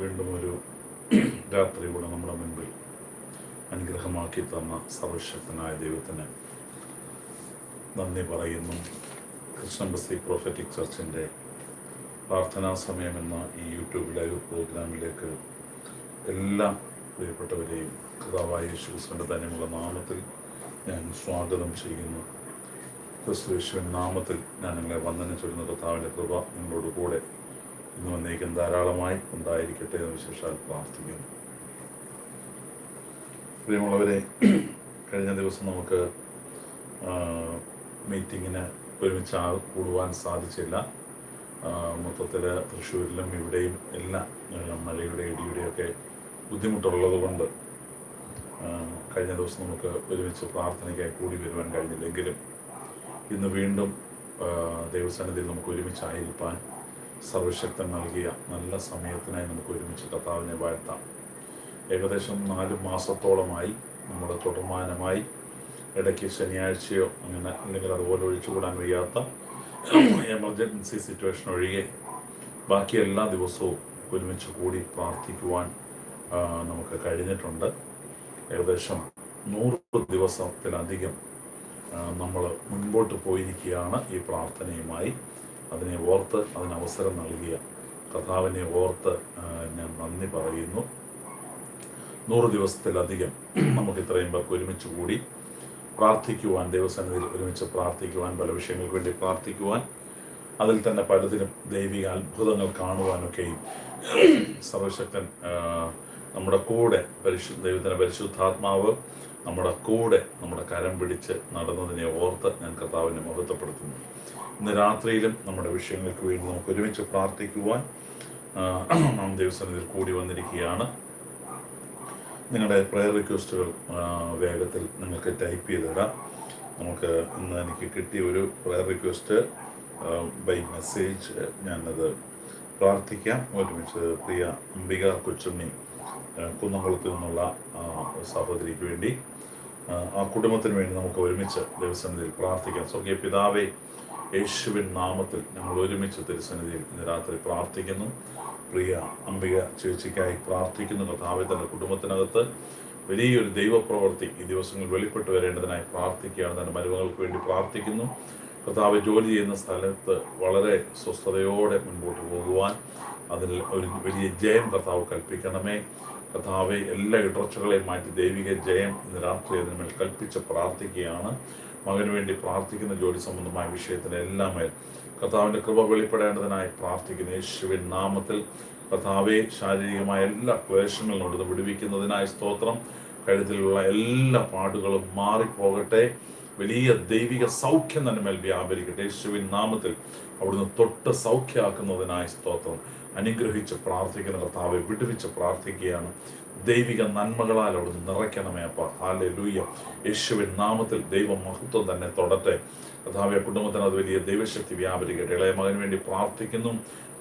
വീണ്ടും ഒരു രാത്രി കൂടെ നമ്മുടെ മുൻപിൽ അനുഗ്രഹമാക്കി തന്ന സർവശക്തനായ ദൈവത്തിന് നന്ദി പറയുന്നു. കൃഷ്ണൻ ബസ്തി പ്രോഫറ്റിക് ചർച്ചിന്റെ പ്രാർത്ഥനാ സമയം എന്ന ഈ യൂട്യൂബ് ലൈവ് പ്രോഗ്രാമിലേക്ക് എല്ലാ പ്രിയപ്പെട്ടവരെയും കഥാവായ യേശുക്രിസ്തുവിന്റെ തന്നെയുള്ള നാമത്തിൽ ഞാൻ സ്വാഗതം ചെയ്യുന്നു. ക്രിസ്തു യേശുവിൻ നാമത്തിൽ ഞാൻ നിങ്ങളെ വന്ദനം ചൊല്ലുന്ന കർത്താവിന്റെ കൃപ നിങ്ങളോട് കൂടെ ഇന്ന് വന്നേക്കും ധാരാളമായി ഉണ്ടായിരിക്കട്ടെ എന്ന് വിശേഷാൽ പ്രാർത്ഥിക്കുന്നു. പ്രിയമുള്ളവരെ കഴിഞ്ഞ ദിവസം നമുക്ക് മീറ്റിങ്ങിന് ഒരുമിച്ച് കൂടുവാൻ സാധിച്ചില്ല. മൊത്തത്തിൽ തൃശ്ശൂരിലും ഇവിടെയും എല്ലാം മഴയുടെ ഇടിയുടെയൊക്കെ ബുദ്ധിമുട്ടുള്ളത് കൊണ്ട് കഴിഞ്ഞ ദിവസം നമുക്ക് ഒരുമിച്ച് പ്രാർത്ഥനയ്ക്കായി കൂടി വരുവാൻ കഴിഞ്ഞില്ലെങ്കിലും ഇന്ന് വീണ്ടും ദൈവസന്നിധിയിൽ നമുക്ക് ഒരുമിച്ചായിരിക്കാൻ സർവശക്തൻ നൽകിയ നല്ല സമയത്തിനായി നമുക്ക് ഒരുമിച്ച് കർത്താവിനെ വാഴ്ത്താം. ഏകദേശം നാല് മാസത്തോളമായി നമ്മുടെ തുടർമാനമായി ഇടയ്ക്ക് ശനിയാഴ്ചയോ അങ്ങനെ അല്ലെങ്കിൽ അതുപോലെ ഒഴിച്ചുകൂടാൻ വയ്യാത്ത എമർജൻസി സിറ്റുവേഷൻ ഒഴികെ ബാക്കി എല്ലാ ദിവസവും ഒരുമിച്ച് കൂടി പ്രാർത്ഥിക്കുവാൻ നമുക്ക് കഴിഞ്ഞിട്ടുണ്ട്. ഏകദേശം നൂറ് ദിവസത്തിലധികം നമ്മൾ മുൻപോട്ട് പോയിരിക്കുകയാണ് ഈ പ്രാർത്ഥനയുമായി. അതിനെ ഓർത്ത് അതിന് അവസരം നൽകിയ കർത്താവിനെ ഓർത്ത് ഞാൻ നന്ദി പറയുന്നു. നൂറ് ദിവസത്തിലധികം നമുക്ക് ഇത്രയും പേർക്ക് ഒരുമിച്ച് കൂടി പ്രാർത്ഥിക്കുവാൻ ദൈവസന്നിധിയിൽ ഒരുമിച്ച് പ്രാർത്ഥിക്കുവാൻ പല വിഷയങ്ങൾക്ക് വേണ്ടി പ്രാർത്ഥിക്കുവാൻ അതിൽ തന്നെ പലതിനും ദൈവിക അത്ഭുതങ്ങൾ കാണുവാനൊക്കെയും സർവശക്തൻ നമ്മുടെ കൂടെ പരിശു ദൈവത്തിന്റെ പരിശുദ്ധാത്മാവ് നമ്മുടെ കൂടെ നമ്മുടെ കരം പിടിച്ച് നടന്നതിനെ ഓർത്ത് ഞാൻ കർത്താവിനെ മഹത്വപ്പെടുത്തുന്നു. ഇന്ന് രാത്രിയിലും നമ്മുടെ വിഷയങ്ങൾക്ക് വേണ്ടി നമുക്ക് ഒരുമിച്ച് പ്രാർത്ഥിക്കുവാൻ നാം ദൈവസന്നിധിയിൽ കൂടി വന്നിരിക്കുകയാണ്. നിങ്ങളുടെ പ്രയർ റിക്വസ്റ്റുകൾ വേഗത്തിൽ നിങ്ങൾക്ക് ടൈപ്പ് ചെയ്ത് തരാം. നമുക്ക് ഇന്ന് എനിക്ക് കിട്ടിയ ഒരു പ്രയർ റിക്വസ്റ്റ് ബൈ മെസ്സേജ് ഞാനത് പ്രാർത്ഥിക്കാം. ഒരുമിച്ച് പ്രിയ അംബിക കൊച്ചുണ്ണി കുന്നംകുളത്ത് നിന്നുള്ള സഹോദരിക്ക് വേണ്ടി ആ, കുടുംബത്തിന് വേണ്ടി നമുക്ക് ഒരുമിച്ച് ദൈവസന്നിധിയിൽ പ്രാർത്ഥിക്കാം. സ്വർഗീയ പിതാവേ യേശുവിൻ നാമത്തിൽ ഞങ്ങൾ ഒരുമിച്ച് തിരുസന്നിധിയിൽ ഇന്ന് രാത്രി പ്രാർത്ഥിക്കുന്നു. പ്രിയ അംബിക ചേച്ചിക്കായി പ്രാർത്ഥിക്കുന്നു. കർത്താവെ തന്റെ കുടുംബത്തിനകത്ത് വലിയൊരു ദൈവപ്രവൃത്തി ഈ ദിവസങ്ങളിൽ വെളിപ്പെട്ട് വരേണ്ടതിനായി പ്രാർത്ഥിക്കുകയാണ്. തന്റെ മരുമകൾക്ക് വേണ്ടി പ്രാർത്ഥിക്കുന്നു. കർത്താവ് ജോലി ചെയ്യുന്ന സ്ഥലത്ത് വളരെ സ്വസ്ഥതയോടെ മുൻപോട്ട് പോകുവാൻ അതിൽ ഒരു വലിയ ജയം കർത്താവ് കൽപ്പിക്കണമേ. കർത്താവെ എല്ലാ ഇടർച്ചകളെയും മാറ്റി ദൈവിക ജയം ഇന്ന് രാത്രി അതിനുമേൽ കൽപ്പിച്ച് പ്രാർത്ഥിക്കുകയാണ്. മകന് വേണ്ടി പ്രാർത്ഥിക്കുന്ന ജോലി സംബന്ധമായ വിഷയത്തിന് എല്ലാം മേൽ കർത്താവിന്റെ കൃപ വെളിപ്പെടേണ്ടതിനായി പ്രാർത്ഥിക്കുന്ന. യേശുവിൻ നാമത്തിൽ കർത്താവെ ശാരീരികമായ എല്ലാ ക്ലേശങ്ങളിൽ നിന്ന് വിടുവിക്കുന്നതിനായി സ്തോത്രം. കഴുത്തിലുള്ള എല്ലാ പാടുകളും മാറിപ്പോകട്ടെ. വലിയ ദൈവിക സൗഖ്യം തന്നെ മേൽ വ്യാപരിക്കട്ടെ. യേശുവിൻ നാമത്തിൽ അവിടുന്ന് തൊട്ട് സൗഖ്യമാക്കുന്നതിനായി സ്തോത്രം. അനുഗ്രഹിച്ച് പ്രാർത്ഥിക്കുന്ന കർത്താവെ വിടുവിച്ച് പ്രാർത്ഥിക്കുകയാണ്. ദൈവിക നന്മകളാൽ അവിടുന്ന് നിറയ്ക്കണമേ അപ്പ. ഹാലെ ലൂയ്യ യേശുവിൻ നാമത്തിൽ ദൈവ മഹത്വം തന്നെ തൊടട്ടെ. കഥാവെ കുടുംബത്തിന് അത് വലിയ ദൈവശക്തി വ്യാപരിക്കട്ടെ. ഇളയ മകന് വേണ്ടി പ്രാർത്ഥിക്കുന്നു.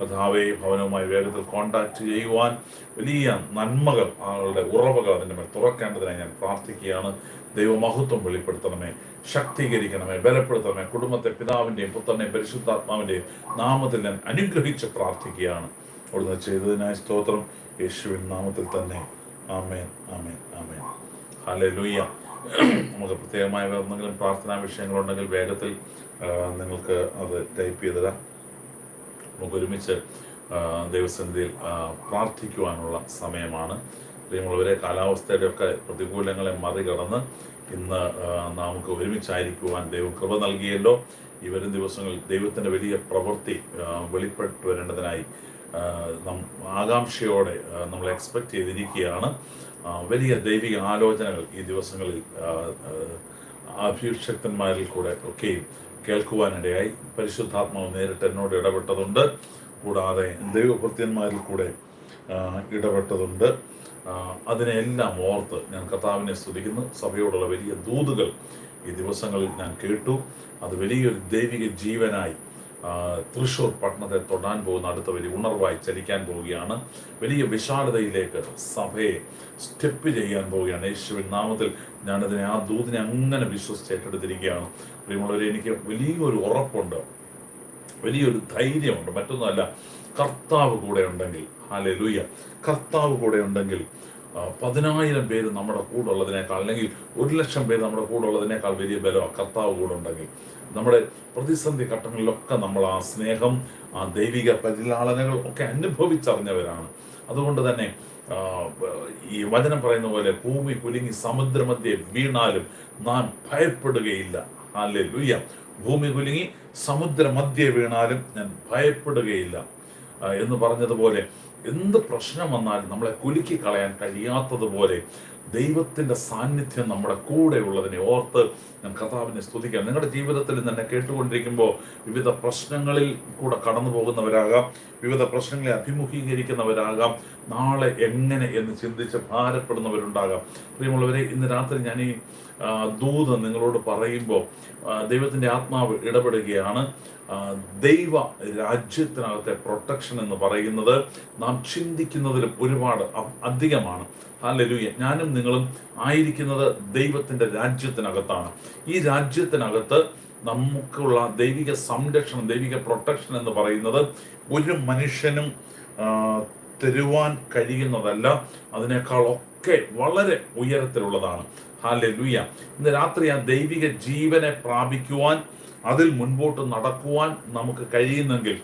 കഥാവെ ഭവനവുമായി വേഗത്തിൽ കോണ്ടാക്ട് ചെയ്യുവാൻ വലിയ നന്മകൾ ആളുടെ ഉറവകൾ അതിന്റെ മേൽ തുറക്കേണ്ടതിനായി ഞാൻ പ്രാർത്ഥിക്കുകയാണ്. ദൈവമഹത്വം വെളിപ്പെടുത്തണമേ. ശക്തീകരിക്കണമേ. ബലപ്പെടുത്തണമേ. കുടുംബത്തെ പിതാവിന്റെയും പുത്രനെയും പരിശുദ്ധാത്മാവിന്റെയും നാമത്തിൽ ഞാൻ അനുഗ്രഹിച്ച് പ്രാർത്ഥിക്കുകയാണ്. അവിടുന്ന് ചെയ്തതിനായി സ്തോത്രം യേശുവിൻ നാമത്തിൽ തന്നെ. ആമേൻ ആമേൻ ആമേൻ. ഹലേ ലൂയ്യ നമുക്ക് പ്രത്യേകമായ എന്തെങ്കിലും പ്രാർത്ഥനാ വിഷയങ്ങളുണ്ടെങ്കിൽ വേഗത്തിൽ നിങ്ങൾക്ക് അത് ടൈപ്പ് ചെയ്തിടാം നമുക്ക് ഒരുമിച്ച് ദൈവസന്ധിയിൽ പ്രാർത്ഥിക്കുവാനുള്ള സമയമാണ്. പ്രിയമുള്ളവരെ കാലാവസ്ഥയുടെ ഒക്കെ പ്രതികൂലങ്ങളെ മറികടന്ന് ഇന്ന് നമുക്ക് ഒരുമിച്ചായിരിക്കുവാൻ ദൈവം കൃപ നൽകിയല്ലോ. ഈ വരും ദിവസങ്ങളിൽ ദൈവത്തിന്റെ വലിയ പ്രവൃത്തി വെളിപ്പെട്ടു വരേണ്ടതിനായി ആകാംക്ഷയോടെ നമ്മൾ എക്സ്പെക്ട് ചെയ്തിരിക്കുകയാണ്. വലിയ ദൈവിക ആലോചനകൾ ഈ ദിവസങ്ങളിൽ അഭിഷക്തന്മാരിൽ കൂടെ ഒക്കെയും കേൾക്കുവാനിടയായി. പരിശുദ്ധാത്മാവ് നേരിട്ട് എന്നോട് ഇടപെട്ടതുണ്ട്. കൂടാതെ ദൈവഭൃത്യന്മാരിൽ കൂടെ ഇടപെട്ടതുണ്ട്. അതിനെല്ലാം ഓർത്ത് ഞാൻ കർത്താവിനെ സ്തുതിക്കുന്നു. സഭയോടുള്ള വലിയ ദൂതുകൾ ഈ ദിവസങ്ങളിൽ ഞാൻ കേട്ടു. അത് വലിയൊരു ദൈവിക ജീവനായി തൃശൂർ പട്ടണത്തെ തൊടാൻ പോകുന്ന അടുത്ത വലിയ ഉണർവായി ചലിക്കാൻ പോവുകയാണ്. വലിയ വിശാലതയിലേക്ക് സഭയെ സ്റ്റെപ്പ് ചെയ്യാൻ പോവുകയാണ്. യേശുവിൻ നാമത്തിൽ ഞാനതിനെ ആ ദൂതിനെ അങ്ങനെ വിശ്വസിച്ച് ഏറ്റെടുത്തിരിക്കുകയാണ്. പ്രിയമുള്ളവരെ എനിക്ക് വലിയൊരു ഉറപ്പുണ്ട്. വലിയൊരു ധൈര്യമുണ്ട്. മറ്റൊന്നുമല്ല കർത്താവ് കൂടെ ഉണ്ടെങ്കിൽ ഹാലെ ലൂയ്യ കർത്താവ് കൂടെ ഉണ്ടെങ്കിൽ പതിനായിരം പേര് നമ്മുടെ കൂടെ ഉള്ളതിനേക്കാൾ അല്ലെങ്കിൽ ഒരു ലക്ഷം പേര് നമ്മുടെ കൂടെ ഉള്ളതിനേക്കാൾ വലിയ ബലമാണ് കർത്താവ് കൂടെ ഉണ്ടെങ്കിൽ. നമ്മുടെ പ്രതിസന്ധി ഘട്ടങ്ങളിലൊക്കെ നമ്മൾ ആ സ്നേഹം ആ ദൈവിക പരിലാളനകൾ ഒക്കെ അനുഭവിച്ചറിഞ്ഞവരാണ്. അതുകൊണ്ട് തന്നെ ഈ വചനം പറയുന്ന പോലെ ഭൂമി കുലുങ്ങി സമുദ്രമധ്യെ വീണാലും നാം ഭയപ്പെടുകയില്ല. അല്ലേ ലുയ്യ ഭൂമി കുലുങ്ങി സമുദ്രമധ്യെ വീണാലും ഞാൻ ഭയപ്പെടുകയില്ല. എന്ന് പറഞ്ഞതുപോലെ എന്ത് പ്രശ്നം വന്നാലും നമ്മളെ കുലുക്കി കളയാൻ കഴിയാത്തതുപോലെ ദൈവത്തിന്റെ സാന്നിധ്യം നമ്മുടെ കൂടെ ഉള്ളതിനെ ഓർത്ത് ഞാൻ കർത്താവിനെ സ്തുതിക്കാം. നിങ്ങളുടെ ജീവിതത്തിൽ തന്നെ കേട്ടുകൊണ്ടിരിക്കുമ്പോൾ വിവിധ പ്രശ്നങ്ങളിൽ കൂടെ കടന്നു പോകുന്നവരാകാം. വിവിധ പ്രശ്നങ്ങളെ അഭിമുഖീകരിക്കുന്നവരാകാം. നാളെ എങ്ങനെ എന്ന് ചിന്തിച്ച് ഭാരപ്പെടുന്നവരുണ്ടാകാം. പ്രിയമുള്ളവരെ ഇന്ന് രാത്രി ഞാൻ ഈ ദൂത് നിങ്ങളോട് പറയുമ്പോൾ ദൈവത്തിന്റെ ആത്മാവ് ഇടപെടുകയാണ്. ദൈവ രാജ്യത്തിനകത്തെ പ്രൊട്ടക്ഷൻ എന്ന് പറയുന്നത് നാം ചിന്തിക്കുന്നതിലും ഒരുപാട് അധികമാണ്. ഹാലലൂയ ഞാനും നിങ്ങളും ആയിരിക്കുന്നത് ദൈവത്തിന്റെ രാജ്യത്തിനകത്താണ്. ഈ രാജ്യത്തിനകത്ത് നമുക്കുള്ള ദൈവിക സംരക്ഷണം ദൈവിക പ്രൊട്ടക്ഷൻ എന്ന് പറയുന്നത് ഒരു മനുഷ്യനും തരുവാൻ കഴിയുന്നതല്ല. അതിനേക്കാളൊക്കെ വളരെ ഉയരത്തിലുള്ളതാണ്. ഹാലെ ലുയ്യ ഇന്ന് രാത്രി ആ ദൈവിക ജീവനെ പ്രാപിക്കുവാൻ അതിൽ മുൻപോട്ട് നടക്കുവാൻ നമുക്ക് കഴിയുന്നെങ്കിൽ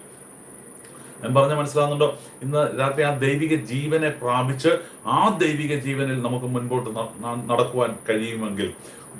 ഞാൻ പറഞ്ഞ മനസ്സിലാകുന്നുണ്ടോ ഇന്ന് രാത്രി ആ ദൈവിക ജീവനെ പ്രാപിച്ച് ആ ദൈവിക ജീവനിൽ നമുക്ക് മുൻപോട്ട് നടക്കുവാൻ കഴിയുമെങ്കിൽ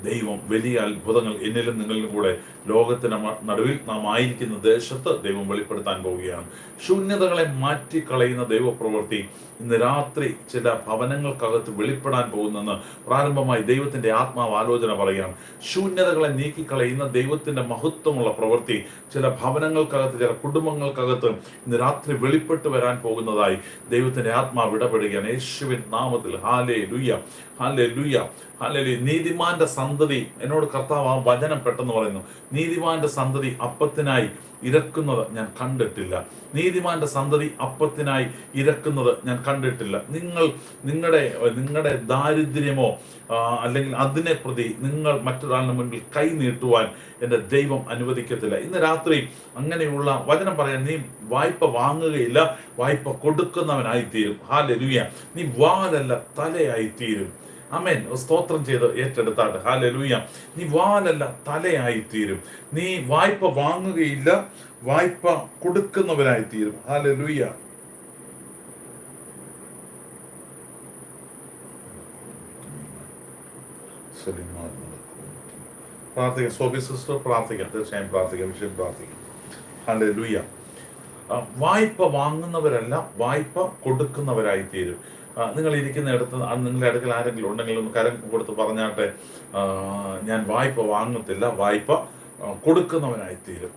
ദൈവം വലിയ അത്ഭുതങ്ങൾ എന്നിലും നിങ്ങളിലും കൂടെ ലോകത്തിന് നടുവിൽ നാം ആയിരിക്കുന്ന ദേശത്ത് ദൈവം വെളിപ്പെടുത്താൻ പോവുകയാണ്. ശൂന്യതകളെ മാറ്റിക്കളയുന്ന ദൈവപ്രവൃത്തി ഇന്ന് രാത്രി ചില ഭവനങ്ങൾക്കകത്ത് വെളിപ്പെടാൻ പോകുന്നെന്ന് പ്രാരംഭമായി ദൈവത്തിന്റെ ആത്മാവ് ആലോചന പറയുകയാണ്. ശൂന്യതകളെ നീക്കിക്കളയുന്ന ദൈവത്തിന്റെ മഹത്വമുള്ള പ്രവൃത്തി ചില ഭവനങ്ങൾക്കകത്ത് ചില കുടുംബങ്ങൾക്കകത്ത് ഇന്ന് രാത്രി വെളിപ്പെട്ട് വരാൻ പോകുന്നതായി ദൈവത്തിന്റെ ആത്മാവ് ഇടപെടുകയാണ്. യേശുവിൻ നാമത്തിൽ. ഹാലേ ലുയ്യ ഹാലേ ലുയ്യ ഹാലേ നീതിമാന്റെ സന്തതി എന്നോട് കർത്താവ് ആ വചനം പെട്ടെന്ന് പറയുന്നു. നീതിമാന്റെ സന്തതി അപ്പത്തിനായി ഇരക്കുന്നത് ഞാൻ കണ്ടിട്ടില്ല. നീതിമാന്റെ സന്തതി അപ്പത്തിനായി ഇരക്കുന്നത് ഞാൻ കണ്ടിട്ടില്ല. നിങ്ങൾ നിങ്ങളുടെ നിങ്ങളുടെ ദാരിദ്ര്യമോ അല്ലെങ്കിൽ അതിനെ പ്രതി നിങ്ങൾ മറ്റൊരാളിന് മുൻപിൽ കൈ നീട്ടുവാൻ എന്റെ ദൈവം അനുവദിക്കത്തില്ല. ഇന്ന് രാത്രി അങ്ങനെയുള്ള വചനം പറയാൻ നീ വായ്പ വാങ്ങുകയില്ല വായ്പ കൊടുക്കുന്നവനായി തീരും ഹാലലുയ. നീ വാലല്ല തലയായി തീരും അമേൻ സ്തോത്രം ചെയ്ത് ഏറ്റെടുത്താട്ട്. ഹാലലൂയ നീ വാലല്ല തലയായി തീരും നീ വായ്പ വാങ്ങുകയില്ല വായ്പ കൊടുക്കുന്നവരായി തീരും ഹാലലൂയ പ്രാർത്ഥിക്കാം. സോബി സിസ്റ്റർ പ്രാർത്ഥിക്കാം. തീർച്ചയായും പ്രാർത്ഥിക്കാം. വിഷയം പ്രാർത്ഥിക്കാം. ആ, വായ്പ വാങ്ങുന്നവരല്ല വായ്പ കൊടുക്കുന്നവരായി തീരും നിങ്ങൾ ഇരിക്കുന്നിടത്ത് നിങ്ങളുടെ അടുക്കൽ ആരെങ്കിലും ഉണ്ടെങ്കിൽ ഒന്ന് കരം കൊടുത്ത് പറഞ്ഞാട്ടെ ഞാൻ വായ്പ വാങ്ങത്തില്ല വായ്പ കൊടുക്കുന്നവനായി തീരും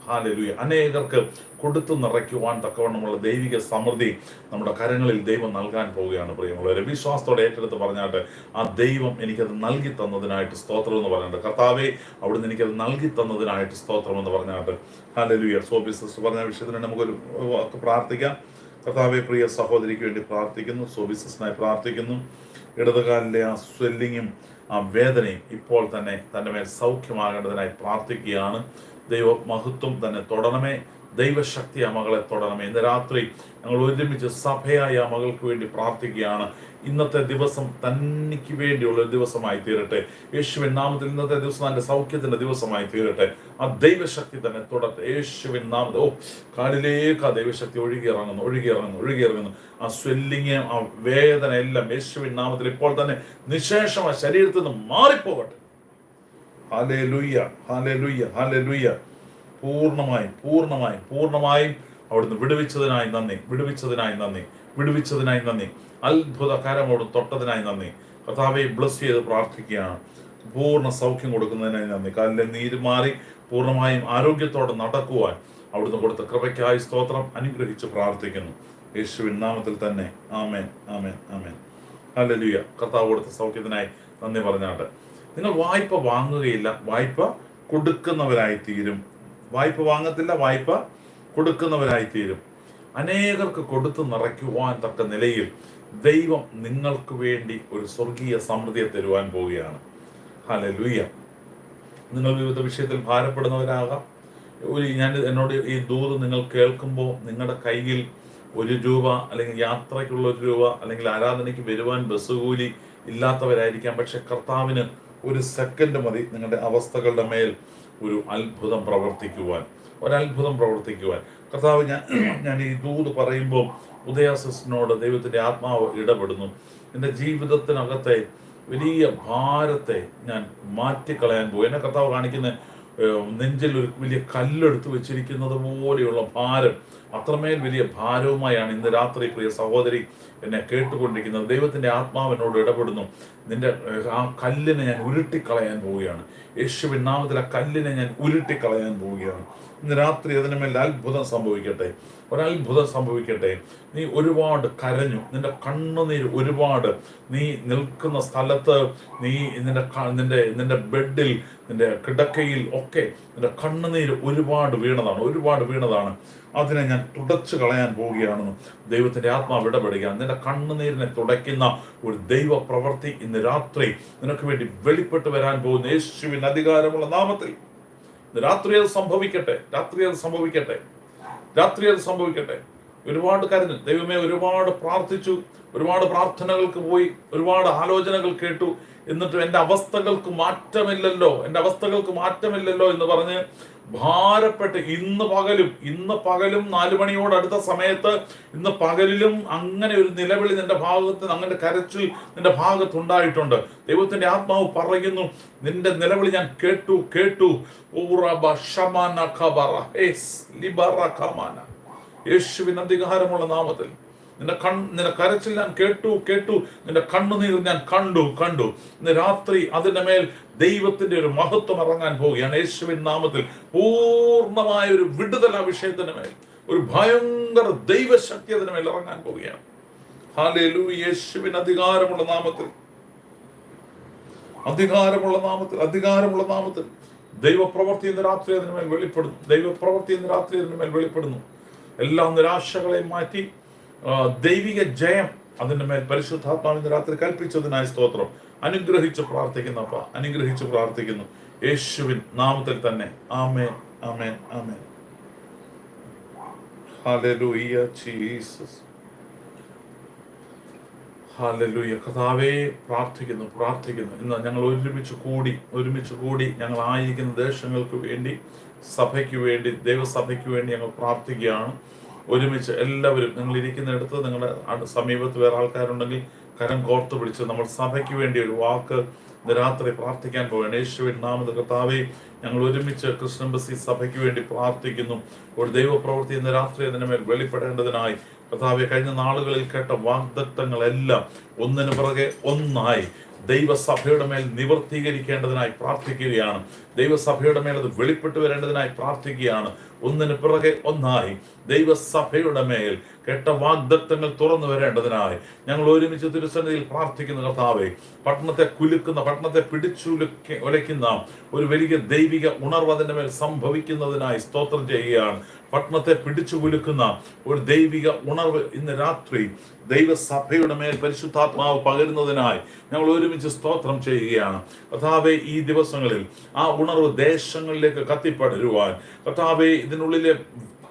അനേകർക്ക് കൊടുത്തു നിറയ്ക്കുവാൻ തക്കവണ്ണമുള്ള ദൈവിക സമൃദ്ധി നമ്മുടെ കരങ്ങളിൽ ദൈവം നൽകാൻ പോവുകയാണ് പ്രിയമുള്ളവരെ. വിശ്വാസത്തോടെ ഏറ്റെടുത്ത് പറഞ്ഞാട്ട് ആ ദൈവം എനിക്കത് നൽകി തന്നതിനായിട്ട് സ്തോത്രം എന്ന് പറഞ്ഞാട്ട്. കർത്താവെ അവിടുന്ന് എനിക്കത് നൽകി തന്നതിനായിട്ട് സ്തോത്രം എന്ന് പറഞ്ഞാട്ട്. ഹാലലു സോ ബിസിനസ് പറഞ്ഞ വിഷയത്തിന് നമുക്കൊരു പ്രാർത്ഥിക്കാം. കർത്താവെ പ്രിയ സഹോദരിക്ക് വേണ്ടി പ്രാർത്ഥിക്കുന്നു സോബിസസിനായി പ്രാർത്ഥിക്കുന്നു. ഇടതുകാലിലെ ആ സ്വെല്ലിങ്ങും ആ വേദനയും ഇപ്പോൾ തന്നെ തന്റെ മേൽ സൗഖ്യമാകേണ്ടതിനായി പ്രാർത്ഥിക്കുകയാണ്. ദൈവ മഹത്വം തന്നെ തുടരണമേ ദൈവശക്തി ആ മകളെ തുടരണമേ ഇന്ന് രാത്രി ഞങ്ങൾ ഒരുമിച്ച് സഭയായി ആ മകൾക്ക് വേണ്ടി പ്രാർത്ഥിക്കുകയാണ്. ഇന്നത്തെ ദിവസം തന്നിക്ക് വേണ്ടിയുള്ള ഒരു ദിവസമായി തീരട്ടെ. യേശുവിൻ നാമത്തിൽ ഇന്നത്തെ ദിവസം തന്റെ സൗഖ്യത്തിന്റെ ദിവസമായി തീരട്ടെ. ആ ദൈവശക്തി തന്നെ തുടർത്തെ യേശുവിൻ നാമത്തിൽ. ഓ കാലിലേക്ക് ആ ദൈവശക്തി ഒഴുകി ഇറങ്ങുന്നു ഒഴുകി ഇറങ്ങുന്നു ഒഴുകി ഇറങ്ങുന്നു ആ സ്വെല്ലിങ് ആ വേദന എല്ലാം യേശുവിൻ നാമത്തിൽ ഇപ്പോൾ തന്നെ നിശേഷം ആ ശരീരത്തിൽ നിന്ന് മാറിപ്പോകട്ടെ. ഹാലേ ലുയ്യ ഹാലേ ലുയ്യ ഹാലേ ലുയ്യ പൂർണമായും പൂർണമായും പൂർണമായും അവിടുന്ന് വിടുവിച്ചതിനായി നന്ദി വിടുവിച്ചതിനായി നന്ദി. വിടുവിച്ചതിനായി നന്ദി. അത്ഭുത കരം തൊട്ടതിനായി നന്ദി. കർത്താവെ ബ്ലസ് ചെയ്ത് പ്രാർത്ഥിക്കുകയാണ്. പൂർണ സൗഖ്യം കൊടുക്കുന്നതിനായി നന്ദി. കാലിലെ നീര് മാറി പൂർണമായും ആരോഗ്യത്തോടെ നടക്കുവാൻ അവിടുന്ന് കൊടുത്ത കൃപയ്ക്കായി സ്തോത്രം അനുഗ്രഹിച്ച് പ്രാർത്ഥിക്കുന്നു. യേശുവിൻ നാമത്തിൽ തന്നെ ആമേൻ ആമേൻ ആമേൻ. ഹല്ലേലൂയ. കർത്താവ് കൊടുത്ത സൗഖ്യത്തിനായി നന്ദി പറഞ്ഞാട്ട് നിങ്ങൾ വായ്പ വാങ്ങുകയില്ല. വായ്പ കൊടുക്കുന്നവരായി തീരും വായ്പ വാങ്ങത്തില്ല വായ്പ കൊടുക്കുന്നവരായി തീരും അനേകർക്ക് കൊടുത്തു നിറയ്ക്കുവാൻ തക്ക നിലയിൽ ദൈവം നിങ്ങൾക്ക് വേണ്ടി ഒരു സ്വർഗീയ സമൃദ്ധിയെ തരുവാൻ പോവുകയാണ്. ഹല്ലേലൂയ നിങ്ങൾ വിവിധ വിഷയത്തിൽ ഭാരപ്പെടുന്നവരാകാം. ഒരു ഞാൻ എന്നോട് ഈ ദൂത് നിങ്ങൾ കേൾക്കുമ്പോൾ നിങ്ങളുടെ കയ്യിൽ ഒരു രൂപ അല്ലെങ്കിൽ യാത്രയ്ക്കുള്ള ഒരു രൂപ അല്ലെങ്കിൽ ആരാധനയ്ക്ക് വരുവാൻ ബസ് കൂലി ഇല്ലാത്തവരായിരിക്കാം. പക്ഷെ കർത്താവിന് ഒരു സെക്കൻഡ് മതി നിങ്ങളുടെ അവസ്ഥകളുടെ മേൽ ഒരു അത്ഭുതം പ്രവർത്തിക്കുവാൻ. ഒരത്ഭുതം പ്രവർത്തിക്കുവാൻ. കർത്താവ് ഞാൻ ഞാൻ ഈ ദൂത് പറയുമ്പോൾ ഉദയാസിനോട് ദൈവത്തിന്റെ ആത്മാവ് ഇടപെടുന്നു. എന്റെ ജീവിതത്തിനകത്തെ വലിയ ഭാരത്തെ ഞാൻ മാറ്റിക്കളയാൻ പോകും. എന്നെ കർത്താവ് കാണിക്കുന്ന നെഞ്ചിൽ ഒരു വലിയ കല്ലെടുത്ത് വെച്ചിരിക്കുന്നത് പോലെയുള്ള ഭാരം അത്രമേൽ വലിയ ഭാരവുമായാണ് ഇന്ന് രാത്രി പ്രിയ സഹോദരി എന്നെ കേട്ടുകൊണ്ടിരിക്കുന്നത് ദൈവത്തിന്റെ ആത്മാവ് എന്നോട് ഇടപെടുന്നു. നിന്റെ ആ കല്ലിനെ ഞാൻ ഉരുട്ടിക്കളയാൻ പോവുകയാണ്. യേശുവിൻ നാമത്തിൽ ആ കല്ലിനെ ഞാൻ ഉരുട്ടിക്കളയാൻ പോവുകയാണ്. ഇന്ന് രാത്രി അതിന് മേൽ അത്ഭുതം സംഭവിക്കട്ടെ. ഒരത്ഭുതം സംഭവിക്കട്ടെ. നീ ഒരുപാട് കരഞ്ഞു. നിന്റെ കണ്ണുനീര് ഒരുപാട്. നീ നിൽക്കുന്ന സ്ഥലത്ത് നീ നിന്റെ നിന്റെ നിന്റെ ബെഡിൽ നിന്റെ കിടക്കയിൽ ഒക്കെ നിന്റെ കണ്ണുനീര് ഒരുപാട് വീണതാണ്. ഒരുപാട് വീണതാണ്. അതിനെ ഞാൻ തുടച്ചു കളയാൻ പോവുകയാണെന്ന് ദൈവത്തിന്റെ ആത്മാവ് ഇടപെടുകയാണ്. നിന്റെ കണ്ണുനീരിനെ തുടയ്ക്കുന്ന ഒരു ദൈവ പ്രവൃത്തി ഇന്ന് രാത്രി നിനക്ക് വേണ്ടി വെളിപ്പെട്ട് വരാൻ പോകുന്ന യേശുവിൻ അധികാരമുള്ള നാമത്തിൽ. രാത്രി അത് സംഭവിക്കട്ടെ. രാത്രി അത് സംഭവിക്കട്ടെ. രാത്രി അത് സംഭവിക്കട്ടെ. ഒരുപാട് കരഞ്ഞു. ദൈവമേ ഒരുപാട് പ്രാർത്ഥിച്ചു. ഒരുപാട് പ്രാർത്ഥനകൾക്ക് പോയി. ഒരുപാട് ആലോചനകൾ കേട്ടു. എന്നിട്ടും എന്റെ അവസ്ഥകൾക്ക് മാറ്റമില്ലല്ലോ. എന്റെ അവസ്ഥകൾക്ക് മാറ്റമില്ലല്ലോ എന്ന് പറഞ്ഞ് ഭാരപ്പെട്ട് ഇന്ന് പകലും ഇന്ന് പകലും നാലു മണിയോട് അടുത്ത സമയത്ത് ഇന്ന് പകലിലും അങ്ങനെ ഒരു നിലവിളി നിന്റെ ഭാഗത്ത് അങ്ങനെ കരച്ചിൽ നിന്റെ ഭാഗത്ത് ഉണ്ടായിട്ടുണ്ട് ദൈവത്തിന്റെ ആത്മാവ് പറയുന്നു നിന്റെ നിലവിളി ഞാൻ കേട്ടു കേട്ടു. യേശുവിന് അധികാരമുള്ള നാമത്തിൽ നിന്റെ കൺ നിന്റെ കരച്ചിൽ ഞാൻ കേട്ടു കേട്ടു. നിന്റെ കണ്ണുനീർ ഞാൻ കണ്ടു കണ്ടു. ഇന്ന് രാത്രി അതിന്റെ മേൽ ദൈവത്തിന്റെ ഒരു മഹത്വം ഇറങ്ങാൻ പോവുകയാണ്. യേശുവിൻ നാമത്തിൽ പൂർണമായ ഒരു വിടുതൽ ആ വിഷയത്തിന്റെ മേൽ ഒരു ഭയങ്കര ദൈവശക്തി അതിന് മേൽ ഇറങ്ങാൻ പോവുകയാണ്. ഹാലേലു യേശുവിൻ അധികാരമുള്ള നാമത്തിൽ അധികാരമുള്ള നാമത്തിൽ അധികാരമുള്ള നാമത്തിൽ ദൈവപ്രവർത്തി എന്ന രാത്രി അതിന് മേൽ വെളിപ്പെടുന്നു. ദൈവപ്രവർത്തി എന്ന രാത്രി അതിന് മേൽ വെളിപ്പെടുന്നു. എല്ലാ നിരാശകളെയും മാറ്റി ദൈവിക ജയം അതിന്റെ മേൽ പരിശുദ്ധാത്മാവിന്റെ രാത്രി കൽപ്പിച്ചതിനായി സ്തോത്രം. അനുഗ്രഹിച്ച് പ്രാർത്ഥിക്കുന്നപ്പ അനുഗ്രഹിച്ച് പ്രാർത്ഥിക്കുന്നു. യേശുവിൻ നാമത്തിൽ തന്നെ. ആമേൻ ആമേൻ ആമേൻ. ഹല്ലേലൂയ ജീസസ്. കഥാവേ പ്രാർത്ഥിക്കുന്നു പ്രാർത്ഥിക്കുന്നു. ഇന്ന് ഞങ്ങൾ ഒരുമിച്ച് കൂടി ഒരുമിച്ച് കൂടി ഞങ്ങൾ ആയിരിക്കുന്ന ദേശങ്ങൾക്ക് വേണ്ടി സഭയ്ക്ക് വേണ്ടി ദൈവസഭയ്ക്ക് വേണ്ടി ഞങ്ങൾ പ്രാർത്ഥിക്കുകയാണ്. ഒരുമിച്ച് എല്ലാവരും നിങ്ങൾ ഇരിക്കുന്നിടത്ത് നിങ്ങളുടെ സമീപത്ത് വേറെ ആൾക്കാരുണ്ടെങ്കിൽ കരം കോർത്ത് പിടിച്ച് നമ്മൾ സഭയ്ക്ക് വേണ്ടി ഒരു വാക്ക് രാത്രി പ്രാർത്ഥിക്കാൻ പോവുകയാണ്. യേശുവിൻ നാമത് കർത്താവെ ഞങ്ങൾ ഒരുമിച്ച് കൃഷ്ണംബസി സഭയ്ക്ക് വേണ്ടി പ്രാർത്ഥിക്കുന്നു. ഒരു ദൈവപ്രവൃത്തി ഇന്ന് രാത്രി അതിന് മേൽ വെളിപ്പെടേണ്ടതിനായി. കർത്താവെ കഴിഞ്ഞ നാളുകളിൽ കേട്ട വാഗ്ദത്തങ്ങളെല്ലാം ഒന്നിനു പുറകെ ഒന്നായി ദൈവസഭയുടെ മേൽ നിവർത്തീകരിക്കേണ്ടതിനായി പ്രാർത്ഥിക്കുകയാണ്. ദൈവസഭയുടെ മേൽ അത് വെളിപ്പെട്ട് വരേണ്ടതിനായി പ്രാർത്ഥിക്കുകയാണ്. ഒന്നിന് പിറകെ ഒന്നായി ദൈവസഭയുടെ മേൽ കേട്ട വാഗ്ദത്തങ്ങൾ തുറന്നു വരേണ്ടതിനായി ഞങ്ങൾ ഒരുമിച്ച് തിരുസന്നിധിയിൽ പ്രാർത്ഥിക്കുന്ന കർത്താവെ പട്ടണത്തെ കുലുക്കുന്ന പട്ടണത്തെ പിടിച്ചുലുക്കി ഒലയ്ക്കുന്ന ഒരു വലിയ ദൈവിക ഉണർവ് അതിന്റെ മേൽ സംഭവിക്കുന്നതിനായി സ്തോത്രം ചെയ്യുകയാണ്. പട്ടണത്തെ പിടിച്ചു കുലുക്കുന്ന ഒരു ദൈവിക ഉണർവ് ഇന്ന് രാത്രി ദൈവസഭയുടെ മേൽ പരിശുദ്ധാത്മാവ് പകരുന്നതിനായി ഞങ്ങൾ ഒരുമിച്ച് സ്തോത്രം ചെയ്യുകയാണ്. കഥാവെ ഈ ദിവസങ്ങളിൽ ആ ഉണർവ് ദേശങ്ങളിലേക്ക് കത്തിപ്പടരുവാൻ കഥാവെ ഇതിനുള്ളിലെ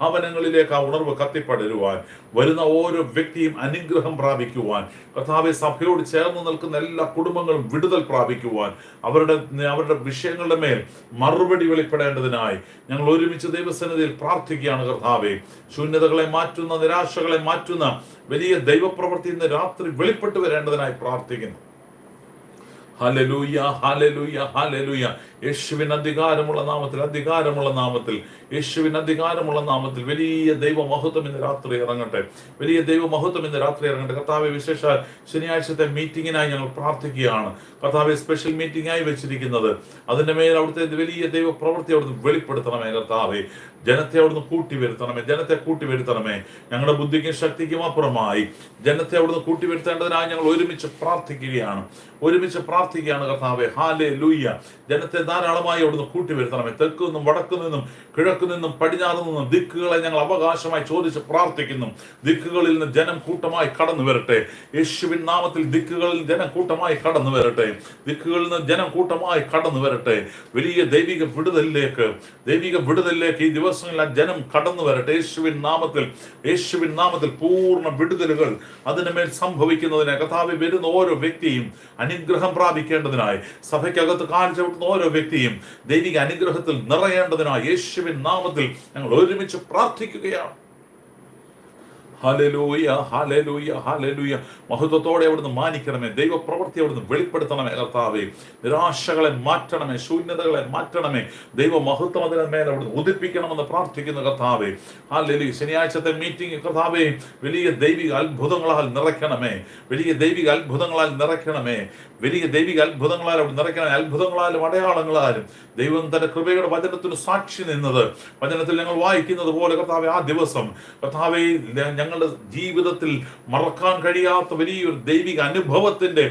ഭവനങ്ങളിലേക്ക് ആ ഉണർവ് കത്തിപ്പടരുവാൻ വരുന്ന ഓരോ വ്യക്തിയും അനുഗ്രഹം പ്രാപിക്കുവാൻ കർത്താവെ സഭയോട് ചേർന്ന് നിൽക്കുന്ന എല്ലാ കുടുംബങ്ങളും വിടുതൽ പ്രാപിക്കുവാൻ അവരുടെ അവരുടെ വിഷയങ്ങളുടെ മേൽ മറുപടി വെളിപ്പെടേണ്ടതിനായി ഞങ്ങൾ ഒരുമിച്ച് ദൈവസന്നിധിയിൽ പ്രാർത്ഥിക്കുകയാണ് കർത്താവെ. ശൂന്യതകളെ മാറ്റുന്ന നിരാശകളെ മാറ്റുന്ന വലിയ ദൈവപ്രവൃത്തി ഇന്ന് രാത്രി വെളിപ്പെട്ടു വരേണ്ടതിനായി പ്രാർത്ഥിക്കുന്നു. ഹലലൂയ ഹലലൂയ ഹലലൂയ യേശുവിൻ അധികാരമുള്ള നാമത്തിൽ അധികാരമുള്ള നാമത്തിൽ യേശുവിൻ അധികാരമുള്ള നാമത്തിൽ വലിയ ദൈവമഹത്വം ഇന്ന് രാത്രി ഇറങ്ങട്ടെ. വലിയ ദൈവമഹത്വം ഇന്ന് രാത്രി ഇറങ്ങട്ടെ. കർത്താവെ വിശേഷ ശനിയാഴ്ചത്തെ മീറ്റിങ്ങിനായി ഞങ്ങൾ പ്രാർത്ഥിക്കുകയാണ്. കർത്താവെ സ്പെഷ്യൽ മീറ്റിംഗ് ആയി വെച്ചിരിക്കുന്നത്. അതിന്റെ മേൽ അവിടുത്തെ വലിയ ദൈവ പ്രവൃത്തി അവിടുന്ന് വെളിപ്പെടുത്തണമേ കർത്താവെ. ജനത്തെ അവിടുന്ന് കൂട്ടി വരുത്തണമേ ജനത്തെ കൂട്ടി വരുത്തണമേ ഞങ്ങളുടെ ബുദ്ധിക്കും ശക്തിക്കും അപ്പുറമായി ജനത്തെ അവിടുന്ന് കൂട്ടി വരുത്തേണ്ടതിനായി ഞങ്ങൾ ഒരുമിച്ച് പ്രാർത്ഥിക്കുകയാണ്. ഒരുമിച്ച് പ്രാർത്ഥിക്കുകയാണ് കർത്താവെ. ഹാലേ ലൂയ്യ ജനത്തെ ധാരാളമായി അവിടുന്ന് കൂട്ടി വരുത്തണമേ തെക്കു നിന്നും വടക്കു നിന്നും കിഴക്കു നിന്നും പടിഞ്ഞാറ് നിന്നും ദിക്കുകളെ ഞങ്ങൾ അവകാശമായി ചോദിച്ച് പ്രാർത്ഥിക്കുന്നു. ദിക്കുകളിൽ നിന്ന് ജനം കൂട്ടമായി കടന്നു വരട്ടെ. യേശുവിൻ നാമത്തിൽ ദിക്കുകളിൽ ജനം കൂട്ടമായി കടന്നു വരട്ടെ. ദിക്കുകളിൽ നിന്ന് ജനം കൂട്ടമായി കടന്നു വരട്ടെ. വലിയ ദൈവിക വിടുതലിലേക്ക് ദൈവിക വിടുതലിലേക്ക് ഈ ദിവസങ്ങളിൽ ആ ജനം കടന്നു വരട്ടെ. യേശുവിൻ നാമത്തിൽ യേശുവിൻ നാമത്തിൽ പൂർണ വിടുതലുകൾ അതിനുമേൽ സംഭവിക്കുന്നതിനെ കഥാവി വരുന്ന ഓരോ വ്യക്തിയും അനുഗ്രഹം പ്രാപിക്കേണ്ടതിനായി സഭയ്ക്കകത്ത് കാൽ ചവിട്ടുന്ന ഓരോ വ്യക്തിയും ദൈവിക അനുഗ്രഹത്തിൽ നിറയേണ്ടതിനാ യേശുവിൻ നാമത്തിൽ ഞങ്ങൾ ഒരുമിച്ച് പ്രാർത്ഥിക്കുകയാണ്. ഹലലൂയ ഹലലൂയ ഹലലൂയ മഹത്വത്തോടെ അവിടുന്ന് മാനിക്കണമേ. ദൈവപ്രവൃത്തി അവിടുന്ന് വെളിപ്പെടുത്തണമേ കർത്താവേ. നിരാശകളെ മാറ്റണമേ ശൂന്യതകളെ മാറ്റണമേ. ദൈവ മഹത്വം അതിനെ മേലെ അവിടുന്ന് ഉദിപ്പിക്കണമെന്ന് പ്രാർത്ഥിക്കുന്ന കർത്താവേ. ഹലലു ശനിയാഴ്ചത്തെ മീറ്റിംഗ് കർത്താവേ വലിയ ദൈവിക അത്ഭുതങ്ങളാൽ നിറയ്ക്കണമേ. വലിയ ദൈവിക അത്ഭുതങ്ങളാൽ നിറയ്ക്കണമേ. വലിയ ദൈവിക അത്ഭുതങ്ങളാൽ അവിടെ നിറയ്ക്കണമേ. അത്ഭുതങ്ങളാലും അടയാളങ്ങളാലും. ദൈവം തന്റെ കൃപയുടെ വചനത്തിന് സാക്ഷി നിന്നത്. വചനത്തിൽ ഞങ്ങൾ വായിക്കുന്നത് പോലെ കർത്താവെ ആ ദിവസം കർത്താവെ ഞങ്ങളുടെ ജീവിതത്തിൽ മറക്കാൻ കഴിയാത്ത വലിയൊരു ദൈവിക അനുഭവത്തിന്റെ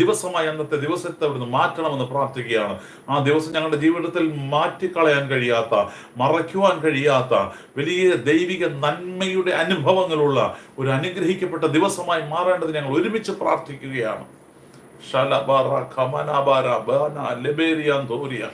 ദിവസമായി അന്നത്തെ ദിവസത്തെ അവിടുന്ന് മാറ്റണമെന്ന് പ്രാർത്ഥിക്കുകയാണ്. ആ ദിവസം ഞങ്ങളുടെ ജീവിതത്തിൽ മാറ്റിക്കളയാൻ കഴിയാത്ത മറയ്ക്കുവാൻ കഴിയാത്ത വലിയ ദൈവിക നന്മയുടെ അനുഭവങ്ങളുള്ള ഒരു അനുഗ്രഹിക്കപ്പെട്ട ദിവസമായി മാറേണ്ടത് ഞങ്ങൾ ഒരുമിച്ച് പ്രാർത്ഥിക്കുകയാണ്. ഷലബാറ ഖമനബറ ബന ലെബേരിയാൻ തോരിയ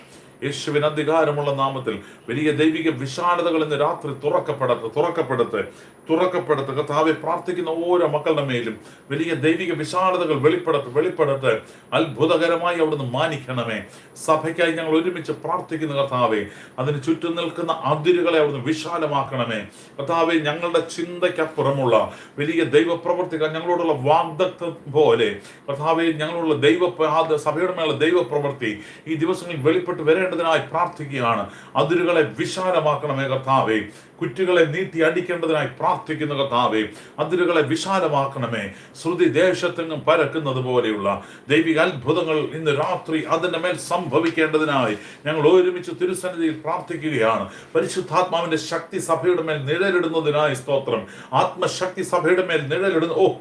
യേശുവിന് അധികാരമുള്ള നാമത്തിൽ വലിയ ദൈവിക വിശാലതകൾ ഇന്ന് രാത്രി തുറക്കപ്പെടട്ടെ തുറക്കപ്പെടട്ടെ തുറക്കപ്പെടട്ടെ കർത്താവെ പ്രാർത്ഥിക്കുന്ന ഓരോ മക്കളുടെ മേലും വലിയ ദൈവിക വിശാലതകൾ വെളിപ്പെടട്ടെ വെളിപ്പെടട്ടെ അത്ഭുതകരമായി അവിടുന്ന് മാനിക്കണമേ. സഭയ്ക്കായി ഞങ്ങൾ ഒരുമിച്ച് പ്രാർത്ഥിക്കുന്ന കർത്താവെ. അതിന് ചുറ്റും നിൽക്കുന്ന അതിരുകളെ അവിടുന്ന് വിശാലമാക്കണമേ. കർത്താവെ ഞങ്ങളുടെ ചിന്തയ്ക്കപ്പുറമുള്ള വലിയ ദൈവപ്രവർത്തികൾ ഞങ്ങളോടുള്ള വാഗ്ദത്വം പോലെ കർത്താവെ ഞങ്ങളുള്ള ദൈവ സഭയുടെ മേലുള്ള ദൈവപ്രവൃത്തി ഈ ദിവസങ്ങളിൽ വെളിപ്പെട്ട് വരേണ്ടതിനായി പ്രാർത്ഥിക്കുകയാണ്. അതിരുകളെ വിശാലമാക്കണമേ കർത്താവെ. കുറ്റികളെ നീട്ടി അടിക്കേണ്ടതിനായി പ്രാർത്ഥിക്കുന്ന കർത്താവെ അതിരുകളെ വിശാലമാക്കണമേ. ശ്രുതി ദേശത്തെങ്ങും പരക്കുന്നത് പോലെയുള്ള ദൈവിക അത്ഭുതങ്ങൾ ഇന്ന് രാത്രി അതിന്റെ മേൽ സംഭവിക്കേണ്ടതിനായി ഞങ്ങൾ ഒരുമിച്ച് തിരുസന്നിധിയിൽ പ്രാർത്ഥിക്കുകയാണ്. പരിശുദ്ധാത്മാവിന്റെ ശക്തി സഭയുടെ മേൽ നിഴലിടുന്നതിനായി സ്തോത്രം. ആത്മശക്തി സഭയുടെ മേൽ നിഴലിടുന്നു ഓ.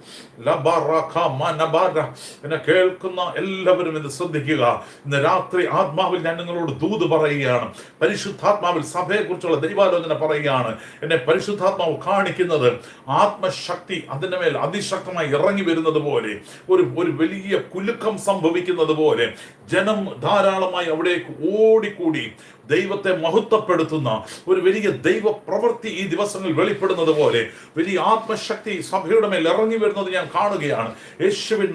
എന്നെ കേൾക്കുന്ന എല്ലാവരും ഇത് ശ്രദ്ധിക്കുക. ഇന്ന് രാത്രി ആത്മാവിൽ ഞാൻ നിങ്ങളോട് ദൂത് പറയുകയാണ്. പരിശുദ്ധാത്മാവിൽ സഭയെക്കുറിച്ചുള്ള ദൈവാലോചന പറയുകയാണ്. എന്നെ പരിശുദ്ധാത്മാവ് കാണിക്കുന്നത് ആത്മശക്തി അതിന്റെ മേൽ അതിശക്തമായി ഇറങ്ങി വരുന്നത് പോലെ ഒരു ഒരു വലിയ കുലുക്കം സംഭവിക്കുന്നത് പോലെ ജനം ധാരാളമായി അവിടേക്ക് ഓടിക്കൂടി. ദൈവത്തെ മഹത്വപ്പെടുത്തുന്ന ഒരു വലിയ ദൈവ പ്രവൃത്തി ഈ ദിവസങ്ങളിൽ വെളിപ്പെടുന്നത് പോലെ വലിയ ആത്മശക്തി സഭയുടെ മേൽ ഇറങ്ങി വരുന്നത് ഞാൻ കാണുകയാണ്. യേശുവിൻ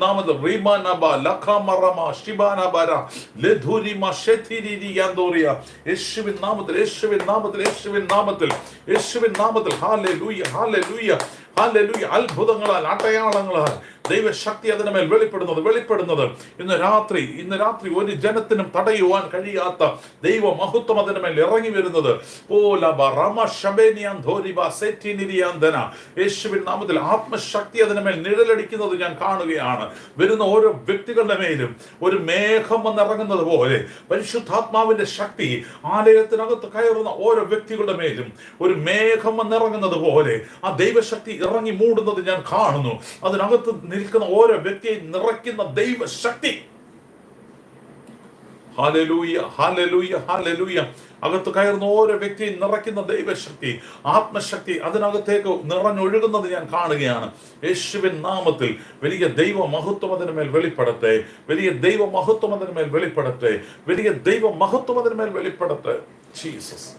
ലഖമറമ ശിബാനബര യേശുവിൻ നാമത്തിൽ യേശുവിൻ നാമത്തിൽ യേശുവിൻ നാമത്തിൽ യേശുവിൻ നാമത്തിൽ. അത്ഭുതങ്ങളാൽ അടയാളങ്ങളാൽ ദൈവശക്തി അതിന് മേൽ വെളിപ്പെടുന്നത് വെളിപ്പെടുന്നത്. ഇന്ന് രാത്രി ഇന്ന് രാത്രി ഒരു ജനത്തിനും തടയുവാൻ കഴിയാത്ത ദൈവ മഹത്വം അതിന് മേൽ ഇറങ്ങി വരുന്നത് യേശുവിൻ നാമത്തിൽ ആത്മശക്തി അതിന് മേൽ നിഴലടിക്കുന്നത് ഞാൻ കാണുകയാണ്. വരുന്ന ഓരോ വ്യക്തികളുടെ മേലും ഒരു മേഘം വന്നിറങ്ങുന്നത് പോലെ പരിശുദ്ധാത്മാവിന്റെ ശക്തി ആലയത്തിനകത്ത് കയറുന്ന ഓരോ വ്യക്തികളുടെ മേലും ഒരു മേഘം വന്നിറങ്ങുന്നത് പോലെ ആ ദൈവശക്തി ഇറങ്ങി മൂടുന്നത് ഞാൻ കാണുന്നു. അതിനകത്ത് നിൽക്കുന്ന ഓരോ വ്യക്തിയെ നിറയ്ക്കുന്ന ദൈവശക്തി. ഹാലലൂയ ഹാലലൂയ ഹാലലൂയ അകത്ത് കയറുന്ന ഓരോ വ്യക്തിയും നിറയ്ക്കുന്ന ദൈവശക്തി ആത്മശക്തി അതിനകത്തേക്ക് നിറഞ്ഞൊഴുകുന്നത് ഞാൻ കാണുകയാണ്. യേശുവിൻ നാമത്തിൽ വലിയ ദൈവ മഹത്വം അതിനുമേൽ വെളിപ്പെടട്ടെ. വലിയ ദൈവ മഹത്വം അതിനുമേൽ വെളിപ്പെടട്ടെ. വലിയ ദൈവ മഹത്വം അതിനുമേൽ വെളിപ്പെടട്ടെ. ജീസസ്.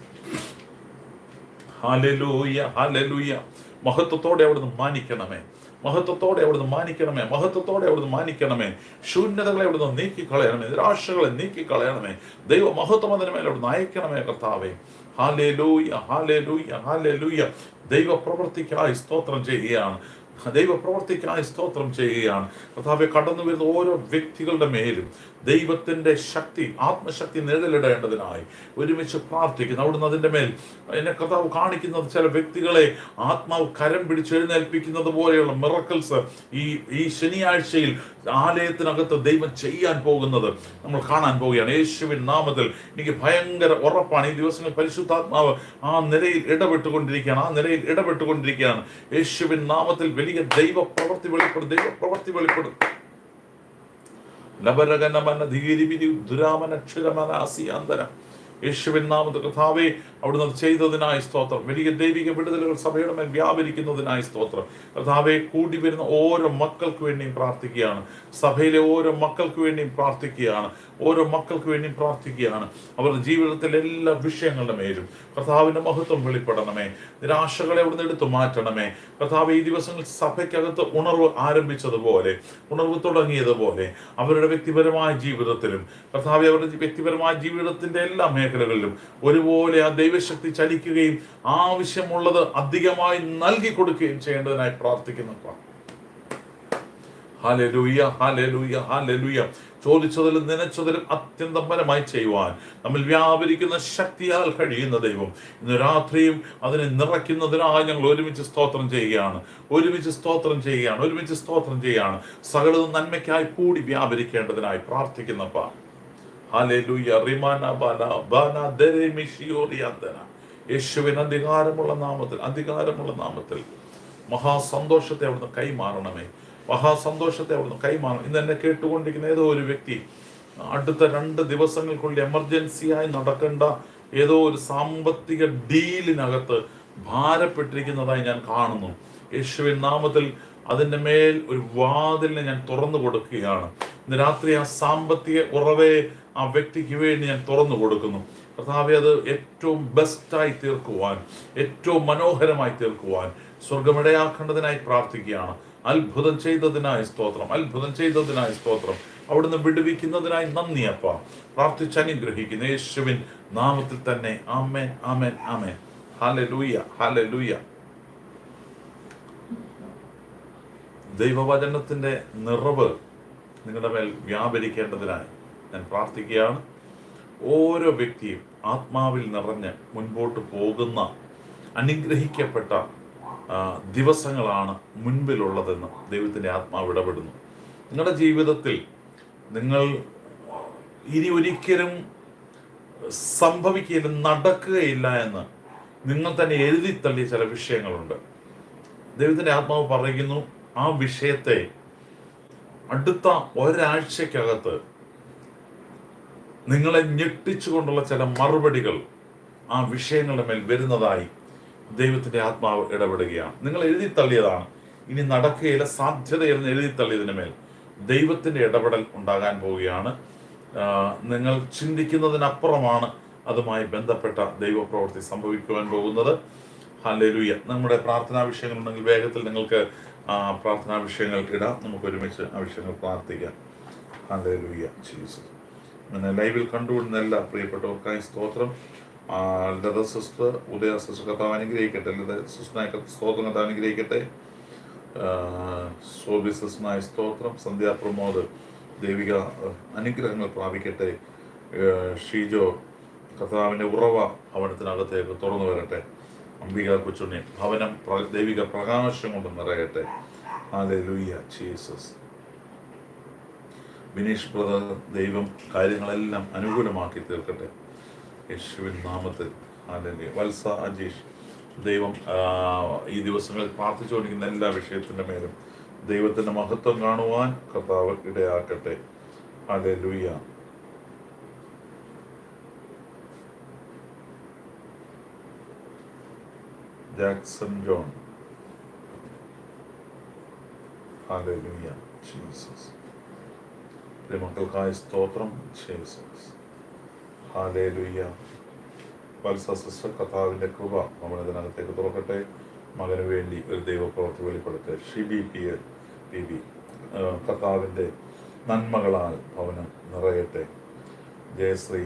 ഹാലലൂയ ഹാലലൂയ മഹത്വത്തോടെ അവിടുന്ന് മാനിക്കണമേ. മഹത്വത്തോടെ അവിടുന്ന് മാനിക്കണമേ മഹത്വത്തോടെ അവിടുന്ന് മാനിക്കണമേ. ശൂന്യതകളെ അവിടുന്ന് നീക്കിക്കളയണമേ നിരാശകളെ നീക്കിക്കളയണമേ. ദൈവ മഹത്വം അതിന് മേലെ അവിടുന്ന് അയക്കണമേ കർത്താവേ. ഹാലേ ലൂയ ഹാലേ ലൂയ ഹാലേ ലൂയ ദൈവ പ്രവൃത്തിക്കായി സ്തോത്രം ചെയ്യുകയാണ്. ദൈവ പ്രവർത്തിക്കായി സ്തോത്രം ചെയ്യുകയാണ്. കർത്താവെ കടന്നു വരുന്ന ഓരോ വ്യക്തികളുടെ മേലും ദൈവത്തിന്റെ ശക്തി ആത്മശക്തി നിഴലിടേണ്ടതിനായി ഒരുമിച്ച് പ്രാർത്ഥിക്കുന്നു. അവിടുന്ന് അതിന്റെ മേൽ എന്നെ കർത്താവ് കാണിക്കുന്നത് ചില വ്യക്തികളെ ആത്മാവ് കരം പിടിച്ച് എഴുന്നേൽപ്പിക്കുന്നത് പോലെയുള്ള മിറക്കൽസ് ഈ ഈ ശനിയാഴ്ചയിൽ ആലയത്തിനകത്ത് ദൈവം ചെയ്യാൻ പോകുന്നത് നമ്മൾ കാണാൻ പോവുകയാണ്. യേശുവിൻ നാമത്തിൽ എനിക്ക് ഭയങ്കര ഉറപ്പാണ്. ഈ ദിവസങ്ങളിൽ പരിശുദ്ധാത്മാവ് ആ നിലയിൽ ഇടപെട്ടുകൊണ്ടിരിക്കുകയാണ്. ആ നിലയിൽ ഇടപെട്ടുകൊണ്ടിരിക്കുകയാണ്. യേശുവിൻ നാമത്തിൽ വലിയ ദൈവ പ്രവൃത്തി വെളിപ്പെടും ദൈവ പ്രവൃത്തി വെളിപ്പെടും ലബരകനമന ധീരിപിരി ദുരാമനക്ഷരമന അസിയാന്തരം യേശുവിൻ നാമത്തിൽ കർത്താവെ അവിടുന്ന് അത് ചെയ്തതിനായി സ്തോത്രം. വലിയ ദൈവിക വിടുതലുകൾ സഭയുടെ മേൽ വ്യാപരിക്കുന്നതിനായി സ്തോത്രം. കർത്താവെ കൂടി വരുന്ന ഓരോ മക്കൾക്ക് വേണ്ടിയും പ്രാർത്ഥിക്കുകയാണ്. സഭയിലെ ഓരോ മക്കൾക്ക് വേണ്ടിയും പ്രാർത്ഥിക്കുകയാണ്. ഓരോ മക്കൾക്ക് വേണ്ടിയും പ്രാർത്ഥിക്കുകയാണ്. അവരുടെ ജീവിതത്തിലെ എല്ലാ വിഷയങ്ങളുടെ മേലും കർത്താവിന്റെ മഹത്വം വെളിപ്പെടണമേ. നിരാശകളെ അവിടുന്ന് എടുത്തു മാറ്റണമേ. കർത്താവ് ഈ ദിവസങ്ങൾ സഭയ്ക്കകത്ത് ഉണർവ് ആരംഭിച്ചതുപോലെ ഉണർവ് തുടങ്ങിയതുപോലെ അവരുടെ വ്യക്തിപരമായ ജീവിതത്തിലും കർത്താവ് അവരുടെ വ്യക്തിപരമായ ജീവിതത്തിന്റെ എല്ലാ മേഖലകളിലും ഒരുപോലെ ആ ദൈവശക്തി ചലിക്കുകയും ആവശ്യമുള്ളത് അധികമായി നൽകി കൊടുക്കുകയും ചെയ്യേണ്ടതിനായി പ്രാർത്ഥിക്കുന്നു ഹാലലൂയ ഹാലലൂയ ഹാലലൂയ ചോദിച്ചതിലും നനച്ചതിലും അത്യന്തം പരമായി ചെയ്യുവാൻ നമ്മൾ വ്യാപരിക്കുന്ന ശക്തിയാൽ കഴിയുന്ന ദൈവം. ഇന്ന് രാത്രിയും അതിനെ നിറയ്ക്കുന്നതിനായി ഞങ്ങൾ ഒരുമിച്ച് സ്തോത്രം ചെയ്യുകയാണ്. ഒരുമിച്ച് സ്തോത്രം ചെയ്യുകയാണ് ഒരുമിച്ച് സ്തോത്രം ചെയ്യുകയാണ്. സകലതും നന്മയ്ക്കായി കൂടി വ്യാപരിക്കേണ്ടതിനായി പ്രാർത്ഥിക്കുന്നപ്പ യേശുവിന് അധികാരമുള്ള നാമത്തിൽ അധികാരമുള്ള നാമത്തിൽ. മഹാസന്തോഷത്തെ അവിടുന്ന് കൈമാറണമേ. മഹാസന്തോഷത്തെ അവിടുന്ന് കൈമാറണം. ഇന്ന് എന്നെ കേട്ടുകൊണ്ടിരിക്കുന്ന ഏതോ ഒരു വ്യക്തി അടുത്ത രണ്ട് ദിവസങ്ങൾക്കുള്ളിൽ എമർജൻസിയായി നടക്കേണ്ട ഏതോ ഒരു സാമ്പത്തിക ഡീലിനകത്ത് ഭാരപ്പെട്ടിരിക്കുന്നതായി ഞാൻ കാണുന്നു. യേശുവിൻ നാമത്തിൽ അതിന്റെ മേൽ ഒരു വാതിലിനെ ഞാൻ തുറന്നു കൊടുക്കുകയാണ്. ഇന്ന് രാത്രി ആ സാമ്പത്തിക ഉറവെ ആ വ്യക്തിക്ക് വേണ്ടി ഞാൻ തുറന്നു കൊടുക്കുന്നു. കർത്താവെ അത് ഏറ്റവും ബെസ്റ്റായി തീർക്കുവാൻ ഏറ്റവും മനോഹരമായി തീർക്കുവാൻ സ്വർഗമിടയാക്കേണ്ടതിനായി പ്രാർത്ഥിക്കുകയാണ്. അത്ഭുതം ചെയ്തതിനായി സ്തോത്രം അത്ഭുതം ചെയ്തതിനായി സ്തോത്രം. അവിടുന്ന് വിടുവിക്കുന്നതിനായി നന്ദി അപ്പ. പ്രാർത്ഥിച്ച് അനുഗ്രഹിക്കുന്ന. യേശുവിൻ നാമത്തിൽ തന്നെ ആമേൻ ആമേൻ ആമേൻ. ഹാല ലൂയ ഹാല ലൂയ ദൈവവചനത്തിന്റെ നിറവ് നിങ്ങളുടെ മേൽ വ്യാപരിക്കേണ്ടതിനായി ഞാൻ പ്രാർത്ഥിക്കുകയാണ്. ഓരോ വ്യക്തിയും ആത്മാവിൽ നിറഞ്ഞ് മുൻപോട്ട് പോകുന്ന അനുഗ്രഹിക്കപ്പെട്ട ദിവസങ്ങളാണ് മുൻപിലുള്ളതെന്ന് ദൈവത്തിന്റെ ആത്മാവ് ഇടപെടുന്നു. നിങ്ങളുടെ ജീവിതത്തിൽ നിങ്ങൾ ഇനി ഒരിക്കലും സംഭവിക്കുകയില്ല നടക്കുകയില്ല എന്ന് നിങ്ങൾ തന്നെ എഴുതി തള്ളിയ ചില വിഷയങ്ങളുണ്ട്. ദൈവത്തിന്റെ ആത്മാവ് പറയുന്നു ആ വിഷയത്തെ അടുത്ത ഒരാഴ്ചക്കകത്ത് നിങ്ങളെ ഞെട്ടിച്ചുകൊണ്ടുള്ള ചില മറുപടികൾ ആ വിഷയങ്ങളുടെ മേൽ വരുന്നതായി ദൈവത്തിന്റെ ആത്മാവ് ഇടപെടുകയാണ്. നിങ്ങൾ എഴുതി തള്ളിയതാണ്. ഇനി നടക്കുകയില്ല സാധ്യതയെന്ന് എഴുതി തള്ളിയതിന് മേൽ ദൈവത്തിന്റെ ഇടപെടൽ ഉണ്ടാകാൻ പോവുകയാണ്. നിങ്ങൾ ചിന്തിക്കുന്നതിനപ്പുറമാണ് അതുമായി ബന്ധപ്പെട്ട ദൈവപ്രവൃത്തി സംഭവിക്കുവാൻ പോകുന്നത്. ഹല്ലേലൂയ. നമ്മുടെ പ്രാർത്ഥനാ വിഷയങ്ങളുണ്ടെങ്കിൽ വേഗത്തിൽ നിങ്ങൾക്ക് പ്രാർത്ഥനാ വിഷയങ്ങൾ ഇടാം. നമുക്ക് ഒരുമിച്ച് ആ വിഷയങ്ങൾ പ്രാർത്ഥിക്കാം. ഹല്ലേലൂയ. ജീസസ്. അങ്ങനെ ലൈവിൽ കണ്ടുകൊണ്ടുന്ന എല്ലാ പ്രിയപ്പെട്ടവർക്കായി സ്തോത്രം. ലത സിസ്റ്റർ ഉദയ സിസ്റ്റർ കഥാവ് അനുഗ്രഹിക്കട്ടെ. ലത സിസ്റ്റനായ സ്തോത്രം കഥാവ് അനുഗ്രഹിക്കട്ടെ. സോബി സിസ്റ്റനായ സ്തോത്രം. സന്ധ്യാ പ്രമോദ് ദൈവിക അനുഗ്രഹങ്ങൾ പ്രാപിക്കട്ടെ. ഷീജോ കർത്താവിന്റെ ഉറവ ഭവനത്തിനകത്തേക്ക് തുറന്നു വരട്ടെ. അംബിക കൊച്ചുണ്ണി ഭവനം ദൈവിക പ്രകാശം കൊണ്ട് നിറയട്ടെ. ആ ലൂയ്യ ജീസസ് ബിനീഷ് ബ്രദർ ദൈവം കാര്യങ്ങളെല്ലാം അനുകൂലമാക്കി തീർക്കട്ടെ. യേശുവിൻ നാമത്തിൽ. അല്ലെങ്കിൽ വത്സ അജീഷ് ദൈവം ഈ ദിവസങ്ങളിൽ പ്രാർത്ഥിച്ചുകൊണ്ടിരിക്കുന്ന എല്ലാ വിഷയത്തിന്റെ മേലും ദൈവത്തിന്റെ മഹത്വം കാണുവാൻ കർത്താവ് ഇടയാക്കട്ടെ. അതെ ലൂയ ജാക്സൺ ജോൺ. ഹാലൂയ ജീസസ് മക്കൾക്കായ സ്തോത്രം സിസ്റ്റർ കഥാവിന്റെ കൃപ നമ്മൾ ഇതിനകത്തേക്ക് തുറക്കട്ടെ. മകന് വേണ്ടി ഒരു ദൈവപ്രവർത്തി വെളിപ്പെടുത്തെ Shibi P L P B. കർത്താവിന്റെ നന്മകളാൽ ഭവനം നിറയട്ടെ. ജയശ്രീ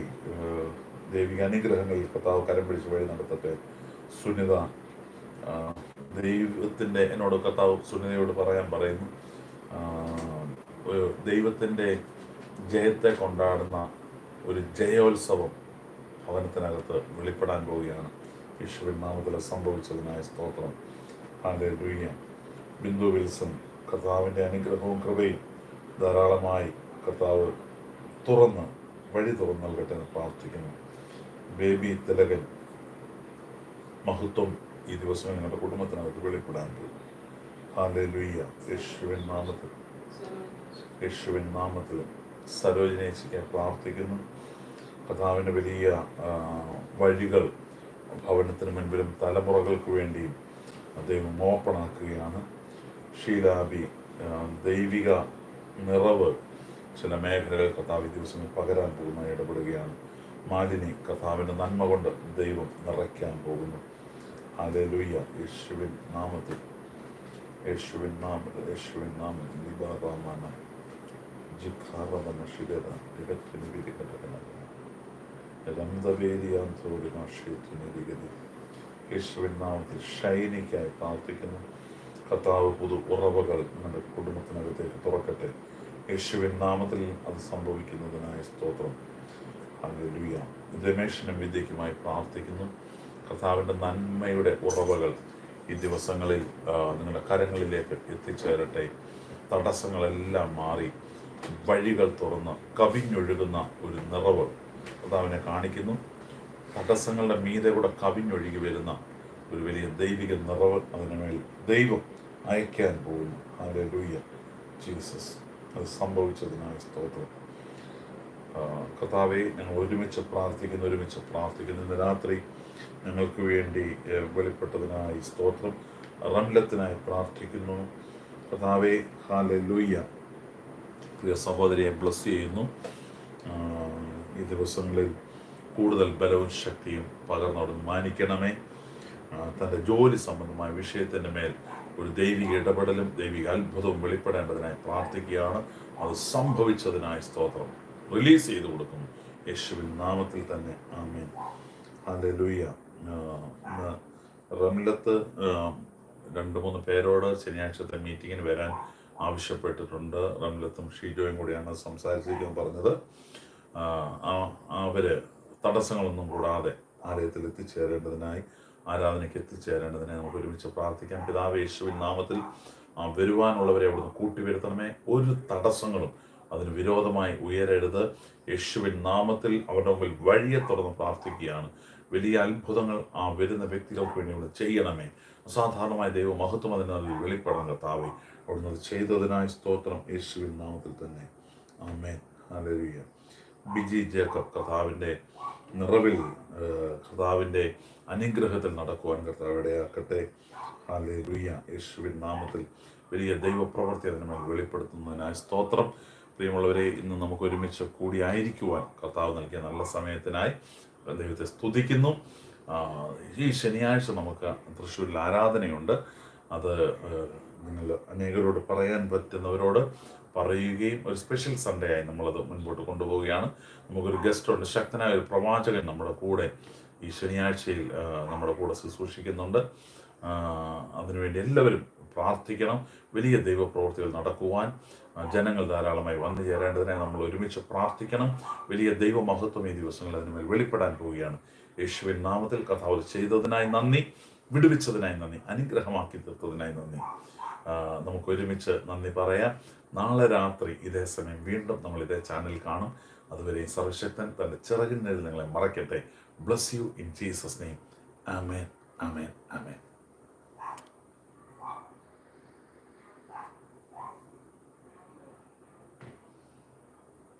ദൈവിക അനുഗ്രഹങ്ങളിൽ കർത്താവ് കരം പിടിച്ച് വഴി നടത്തട്ടെ. സുനിത ദൈവത്തിന്റെ എന്നോട് കർത്താവ് സുനിതയോട് പറയാൻ പറയുന്നു. ദൈവത്തിന്റെ ജയത്തെ കൊണ്ടാടുന്ന ഒരു ജയോത്സവം ഭവനത്തിനകത്ത് വെളിപ്പെടാൻ പോവുകയാണ്. യേശുവിൻ നാമത്തിൽ സംഭവിച്ചതിനായ സ്തോത്രം. ഹാലൂയ്യ ബിന്ദു വിൽസൺ കർത്താവിന്റെ അനുഗ്രഹവും കൃപയും ധാരാളമായി കർത്താവ് തുറന്ന് വഴി തുറന്ന് നൽകട്ടെ എന്ന് പ്രാർത്ഥിക്കുന്നു. ബേബി തിലകൻ മഹത്വം ഈ ദിവസം ഞങ്ങളുടെ കുടുംബത്തിനകത്ത് വെളിപ്പെടാൻ പോകും ഹാലൂയ്യ യേശുവിൻ നാമത്തിൽ യേശുവിൻ നാമത്തിൽ സരോജിനേച്ചിക്ക് പ്രാർത്ഥിക്കുന്നു. കഥാവിന്റെ വലിയ വഴികൾ ഭവനത്തിന് മുൻപിലും തലമുറകൾക്ക് വേണ്ടിയും അദ്ദേഹം ഓപ്പണാക്കുകയാണ്. ഷീലാബി ദൈവിക നിറവ് ചില മേഖലകൾ കഥാവി ദിവസങ്ങൾ പകരാൻ പോകുന്ന ഇടപെടുകയാണ്. മാലിനി കഥാവിന്റെ നന്മ കൊണ്ട് ദൈവം നിറയ്ക്കാൻ പോകുന്നു. അലലുയ്യ യേശുവിൻ നാമത്തിൽ യേശുവിൻ നാമത്തിൽ യേശുവിൻ നാമത്തിൽ. ലിബാറാമാന ജിഖാറവന ശിരത ഇടത്തിന് വിരികടകന രന്തവേദിയാന്തോടിനാശയത്തിനിരികതി യേശുവിൻ നാമത്തിൽ ഷൈനിക്കായി പ്രാർത്ഥിക്കുന്നു. കർത്താവ് പുതു ഉറവകൾ നിങ്ങളുടെ കുടുംബത്തിനകത്തേക്ക് തുറക്കട്ടെ. യേശുവിൻ നാമത്തിൽ അത് സംഭവിക്കുന്നതിനായ സ്തോത്രം. ഹല്ലേലൂയ. രമേശിനും വിദ്യയ്ക്കുമായി പ്രാർത്ഥിക്കുന്നു. കർത്താവിന്റെ നന്മയുടെ ഉറവകൾ ഈ ദിവസങ്ങളിൽ നിങ്ങളുടെ കരങ്ങളിലേക്ക് എത്തിച്ചേരട്ടെ. തടസ്സങ്ങളെല്ലാം മാറി. വഴികൾ തുറന്ന് കവിഞ്ഞൊഴുകുന്ന ഒരു നിറവ് കർത്താവിനെ കാണിക്കുന്നു. തടസ്സങ്ങളുടെ മീതെ കൂടെ കവിഞ്ഞൊഴുകി വരുന്ന ഒരു വലിയ ദൈവിക നിറവ് അതിനുമേൽ ദൈവം അയക്കാൻ പോകുന്നു. ഹല്ലേലൂയ ജീസസ് അത് സംഭവിച്ചതിനായ സ്തോത്രം. കർത്താവെ ഞങ്ങൾ ഒരുമിച്ച് പ്രാർത്ഥിക്കുന്നു ഒരുമിച്ച് പ്രാർത്ഥിക്കുന്നു. ഇന്ന് രാത്രി ഞങ്ങൾക്ക് വേണ്ടി വെളിപ്പെട്ടതിനായി സ്തോത്രം. റംലത്തിനായി പ്രാർത്ഥിക്കുന്നു. കർത്താവെ ഹാലെ ലൂയ്യ പ്രിയ സഹോദരിയെ ബ്ലസ് ചെയ്യുന്നു. ഈ ദിവസങ്ങളിൽ കൂടുതൽ ബലവും ശക്തിയും പകർന്നവിടെ മാനിക്കണമേ. തന്റെ ജോലി സംബന്ധമായ വിഷയത്തിന്റെ മേൽ ഒരു ദൈവിക ഇടപെടലും ദൈവിക അത്ഭുതവും വെളിപ്പെടേണ്ടതിനായി പ്രാർത്ഥിക്കുകയാണ്. അത് സംഭവിച്ചതിനായി സ്തോത്രം. റിലീസ് ചെയ്ത് കൊടുക്കുന്നു. യേശുവിൻ നാമത്തിൽ തന്നെ. ആമേൻ. ഹല്ലേലൂയ ആ, റമിലത്ത് രണ്ട് മൂന്ന് പേരോട് ശനിയാഴ്ചത്തെ മീറ്റിങ്ങിന് വരാൻ ആവശ്യപ്പെട്ടിട്ടുണ്ട്. റംലത്തും ഷീജോയും കൂടിയാണ് സംസാരിച്ചിരിക്കുന്നത് പറഞ്ഞത്. അവർ തടസ്സങ്ങളൊന്നും കൂടാതെ ആലയത്തിൽ എത്തിച്ചേരേണ്ടതിനായി ആരാധനയ്ക്ക് എത്തിച്ചേരേണ്ടതിനായി നമുക്ക് ഒരുമിച്ച് പ്രാർത്ഥിക്കാം. പിതാവ് യേശുവിൻ നാമത്തിൽ വരുവാനുള്ളവരെ അവിടുന്ന് കൂട്ടിവരുത്തണമേ. ഒരു തടസ്സങ്ങളും അതിന് വിരോധമായി ഉയരരുത്. യേശുവിൻ നാമത്തിൽ അവരുടെ മുമ്പിൽ വഴിയെ തുറന്ന് പ്രാർത്ഥിക്കുകയാണ്. വലിയ അത്ഭുതങ്ങൾ ആ വരുന്ന വ്യക്തികൾക്ക് വേണ്ടി ഇവിടെ ചെയ്യണമേ. അസാധാരണമായ ദൈവ മഹത്വം അതിന് വെളിപ്പെടാൻ കർത്താവെ. അവിടുന്ന് ചെയ്തതിനായി സ്തോത്രം യേശുവിൻ നാമത്തിൽ തന്നെ. ആമേൻ. ഹലരിയ ബിജി ജേക്കബ് കഥാവിന്റെ നിറവിൽ കഥാവിന്റെ അനുഗ്രഹത്തിൽ നടക്കുവാൻ കർത്താവ് ഇടയാക്കട്ടെ. ഹല്ലേലൂയ. യേശുവിൻ നാമത്തിൽ വലിയ ദൈവപ്രവർത്തി അതിനുമേൽ വെളിപ്പെടുത്തുന്നതിനായി സ്തോത്രം. പ്രിയമുള്ളവരെ ഇന്ന് നമുക്ക് ഒരുമിച്ച് കൂടിയായിരിക്കുവാൻ കർത്താവ് നൽകിയ നല്ല സമയത്തിനായി ദൈവത്തെ സ്തുതിക്കുന്നു. ഈ ശനിയാഴ്ച നമുക്ക് തൃശ്ശൂരിൽ ആരാധനയുണ്ട്. അത് നിങ്ങൾ അനേകരോട് പറയാൻ പറ്റുന്നവരോട് പറയുകയും ഒരു സ്പെഷ്യൽ സൺഡേ ആയി നമ്മളത് മുൻപോട്ട് കൊണ്ടുപോവുകയാണ്. നമുക്കൊരു ഗസ്റ്റ് ഉണ്ട്. ശക്തനായ ഒരു പ്രവാചകൻ നമ്മുടെ കൂടെ ഈ ശനിയാഴ്ചയിൽ നമ്മുടെ കൂടെ ശുശ്രൂഷിക്കുന്നുണ്ട്. അതിനുവേണ്ടി എല്ലാവരും പ്രാർത്ഥിക്കണം. വലിയ ദൈവപ്രവൃത്തികൾ നടക്കുവാൻ ജനങ്ങൾ ധാരാളമായി വന്നു ചേരേണ്ടതിനെ നമ്മൾ ഒരുമിച്ച് പ്രാർത്ഥിക്കണം. വലിയ ദൈവമഹത്വം ഈ ദിവസങ്ങളിൽ അതിനുമേൽ വെളിപ്പെടാൻ പോവുകയാണ്. യേശുവിൻ നാമത്തിൽ കഥാവ് ചെയ്തതിനായി നന്ദി. വിടുവിച്ചതിനായി നന്ദി. അനുഗ്രഹമാക്കി തീർത്തതിനായി നന്ദി. നമുക്ക് ഒരുമിച്ച് നന്ദി പറയാം. നാളെ രാത്രി ഇതേ സമയം വീണ്ടും നമ്മൾ ഇതേ ചാനൽ കാണും. അതുവരെ സർവശക്തൻ തന്റെ ചിറകിന്റെ നിങ്ങളെ മറക്കട്ടെ. Bless you in Jesus name amen amen amen